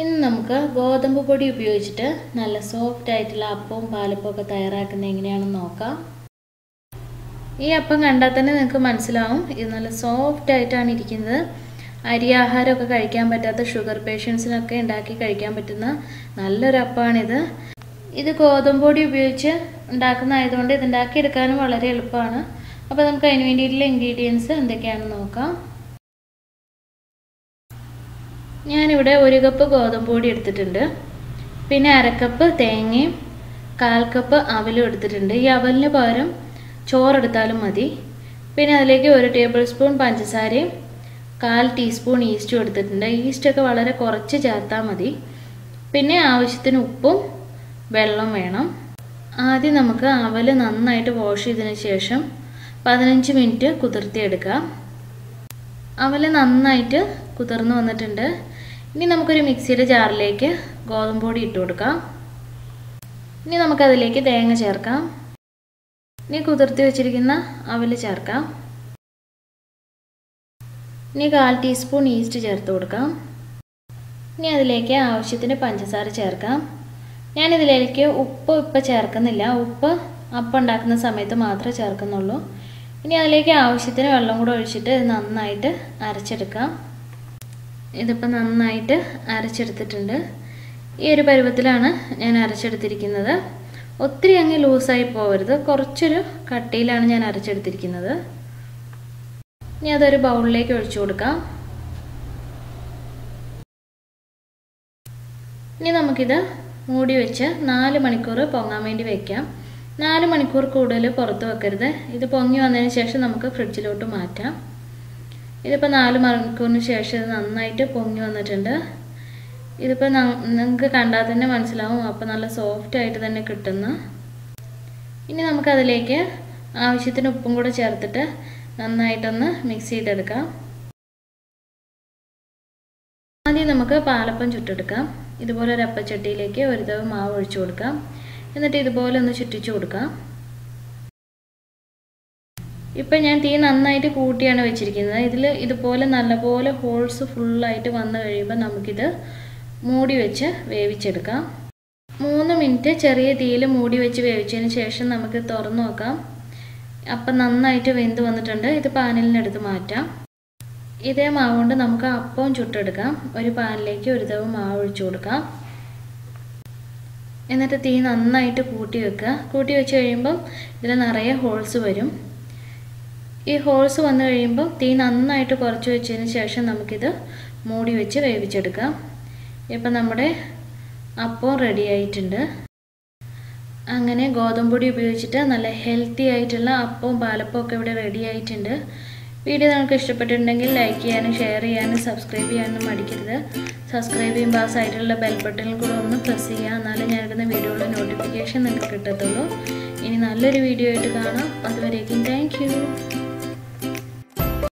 ഇന്ന് നമുക്ക് ഗോതമ്പ് പൊടി ഉപയോഗിച്ചിട്ട് നല്ല സോഫ്റ്റ് ആയിട്ടുള്ള അപ്പവും പാലപ്പവും ഒക്കെ തയ്യാറാക്കുന്നത് എങ്ങനെയാണെന്ന് നോക്കാം. ഈ അപ്പം കണ്ടാൽ തന്നെ നിങ്ങൾക്ക് മനസ്സിലാവും. ഇത് നല്ല സോഫ്റ്റ് ആയിട്ടാണ് ഇരിക്കുന്നത്. അരി ആഹാരമൊക്കെ കഴിക്കാൻ പറ്റാത്ത ഷുഗർ പേഷ്യൻസിനൊക്കെ ഉണ്ടാക്കി കഴിക്കാൻ പറ്റുന്ന നല്ലൊരു അപ്പമാണിത് ഇത് ഗോതമ്പ് പൊടി ഉപയോഗിച്ച് ഉണ്ടാക്കുന്നതായതുകൊണ്ട് ഇത് ഉണ്ടാക്കിയെടുക്കാനും വളരെ എളുപ്പമാണ്. അപ്പോൾ നമുക്ക് അതിന് വേണ്ടിയിട്ടുള്ള ഇൻഗ്രീഡിയൻസ് എന്തൊക്കെയാണെന്ന് നോക്കാം. ഞാനിവിടെ ഒരു കപ്പ് ഗോതമ്പ് പൊടി എടുത്തിട്ടുണ്ട്. പിന്നെ അരക്കപ്പ് തേങ്ങയും കാൽ കപ്പ് അവലും എടുത്തിട്ടുണ്ട്. ഈ അവലിന് പകരം ചോറെടുത്താലും മതി. പിന്നെ അതിലേക്ക് ഒരു ടേബിൾ സ്പൂൺ പഞ്ചസാരയും കാൽ ടീസ്പൂൺ ഈസ്റ്റും എടുത്തിട്ടുണ്ട്. ഈസ്റ്റൊക്കെ വളരെ കുറച്ച് ചേർത്താൽ മതി. പിന്നെ ആവശ്യത്തിന് ഉപ്പും വെള്ളം വേണം. ആദ്യം നമുക്ക് അവൽ നന്നായിട്ട് വാഷ് ചെയ്തതിന് ശേഷം പതിനഞ്ച് മിനിറ്റ് കുതിർത്തിയെടുക്കാം. അവൽ നന്നായിട്ട് കുതിർന്ന് വന്നിട്ടുണ്ട്. ഇനി നമുക്കൊരു മിക്സിയുടെ ജാറിലേക്ക് ഗോതമ്പ് പൊടി ഇട്ട് കൊടുക്കാം. ഇനി നമുക്കതിലേക്ക് തേങ്ങ ചേർക്കാം. ഇനി കുതിർത്തി വെച്ചിരിക്കുന്ന അവൽ ചേർക്കാം. ഇനി കാൽ ടീസ്പൂൺ ഈസ്റ്റ് ചേർത്ത് കൊടുക്കാം. ഇനി അതിലേക്ക് ആവശ്യത്തിന് പഞ്ചസാര ചേർക്കാം. ഞാനിതിലേക്ക് ഉപ്പ് ഇപ്പം ചേർക്കുന്നില്ല. ഉപ്പ് അപ്പം ഉണ്ടാക്കുന്ന സമയത്ത് മാത്രമേ ചേർക്കുന്നുള്ളൂ. ഇനി അതിലേക്ക് ആവശ്യത്തിന് വെള്ളം കൂടെ ഒഴിച്ചിട്ട് നന്നായിട്ട് അരച്ചെടുക്കാം. ഇതിപ്പോൾ നന്നായിട്ട് അരച്ചെടുത്തിട്ടുണ്ട്. ഈ ഒരു പരുവത്തിലാണ് ഞാൻ അരച്ചെടുത്തിരിക്കുന്നത്. ഒത്തിരി അങ്ങ് ലൂസായി പോകരുത് കുറച്ചൊരു കട്ടിയിലാണ് ഞാൻ അരച്ചെടുത്തിരിക്കുന്നത്. ഇനി അതൊരു ബൗളിലേക്ക് ഒഴിച്ചു കൊടുക്കാം. ഇനി നമുക്കിത് മൂടി വെച്ച് നാല് മണിക്കൂർ പൊങ്ങാൻ വേണ്ടി വെക്കാം. നാല് മണിക്കൂർ കൂടുതൽ പുറത്ത് വെക്കരുത്. ഇത് പൊങ്ങി വന്നതിന് ശേഷം നമുക്ക് ഫ്രിഡ്ജിലോട്ട് മാറ്റാം. ഇതിപ്പോൾ നാല് മണിക്കൂറിന് ശേഷം ഇത് നന്നായിട്ട് പൊങ്ങി വന്നിട്ടുണ്ട്. ഇതിപ്പോൾ നിങ്ങൾക്ക് കണ്ടാൽ തന്നെ മനസ്സിലാവും. അപ്പോൾ നല്ല സോഫ്റ്റ് ആയിട്ട് തന്നെ കിട്ടുന്നു. ഇനി നമുക്കതിലേക്ക് ആവശ്യത്തിന് ഉപ്പും കൂടെ ചേർത്തിട്ട് നന്നായിട്ടൊന്ന് മിക്സ് ചെയ്തെടുക്കാം. ആദ്യം നമുക്ക് പാലപ്പം ചുട്ടെടുക്കാം. ഇതുപോലെ ഒരു അപ്പച്ചട്ടിയിലേക്ക് ഒരു തവ മാവ് ഒഴിച്ചു കൊടുക്കാം. എന്നിട്ട് ഇതുപോലെ ഒന്ന് ചുറ്റിച്ചു കൊടുക്കാം. ഇപ്പം ഞാൻ തീ നന്നായിട്ട് കൂട്ടിയാണ് വെച്ചിരിക്കുന്നത്. ഇതിൽ ഇതുപോലെ നല്ലപോലെ ഹോൾസ് ഫുള്ളായിട്ട് വന്നു കഴിയുമ്പോൾ നമുക്കിത് മൂടി വെച്ച് വേവിച്ചെടുക്കാം. മൂന്ന് മിനിറ്റ് ചെറിയ തീയിൽ മൂടി വെച്ച് വേവിച്ചതിന് ശേഷം നമുക്ക് തുറന്നു നോക്കാം. അപ്പം നന്നായിട്ട് വെന്ത് വന്നിട്ടുണ്ട്. ഇത് പാനലിനെടുത്ത് മാറ്റാം. ഇതേ മാവ് കൊണ്ട് നമുക്ക് അപ്പവും ചുട്ടെടുക്കാം. ഒരു പാനിലേക്ക് ഒരു തവ മാവ് ഒഴിച്ചു കൊടുക്കാം. എന്നിട്ട് തീ നന്നായിട്ട് കൂട്ടി വെക്കുക. കൂട്ടി വെച്ച് കഴിയുമ്പം ഇതിൽ നിറയെ ഹോൾസ് വരും. ഈ ഹോൾസ് വന്നു കഴിയുമ്പോൾ തീ നന്നായിട്ട് കുറച്ച് വെച്ചതിന് ശേഷം നമുക്കിത് മൂടി വെച്ച് വേവിച്ചെടുക്കാം. ഇപ്പം നമ്മുടെ അപ്പം റെഡി ആയിട്ടുണ്ട്. അങ്ങനെ ഗോതമ്പൊടി ഉപയോഗിച്ചിട്ട് നല്ല ഹെൽത്തി ആയിട്ടുള്ള അപ്പവും പാലപ്പവും ഒക്കെ ഇവിടെ റെഡി ആയിട്ടുണ്ട്. വീഡിയോ നിങ്ങൾക്ക് ഇഷ്ടപ്പെട്ടിട്ടുണ്ടെങ്കിൽ ലൈക്ക് ചെയ്യാനും ഷെയർ ചെയ്യാനും സബ്സ്ക്രൈബ് ചെയ്യാനും മടിക്കരുത്. സബ്സ്ക്രൈബ് ചെയ്യുമ്പോൾ ആ സൈഡിലുള്ള ബെൽ ബട്ടണിൽ കൂടെ ഒന്ന് പ്രസ് ചെയ്യുക. എന്നാലും ഞാൻ എടുക്കുന്ന വീഡിയോയുടെ നോട്ടിഫിക്കേഷൻ നിങ്ങൾക്ക് കിട്ടത്തുള്ളൂ. ഇനി നല്ലൊരു വീഡിയോ ആയിട്ട് കാണാം. അതുവരേക്കും താങ്ക്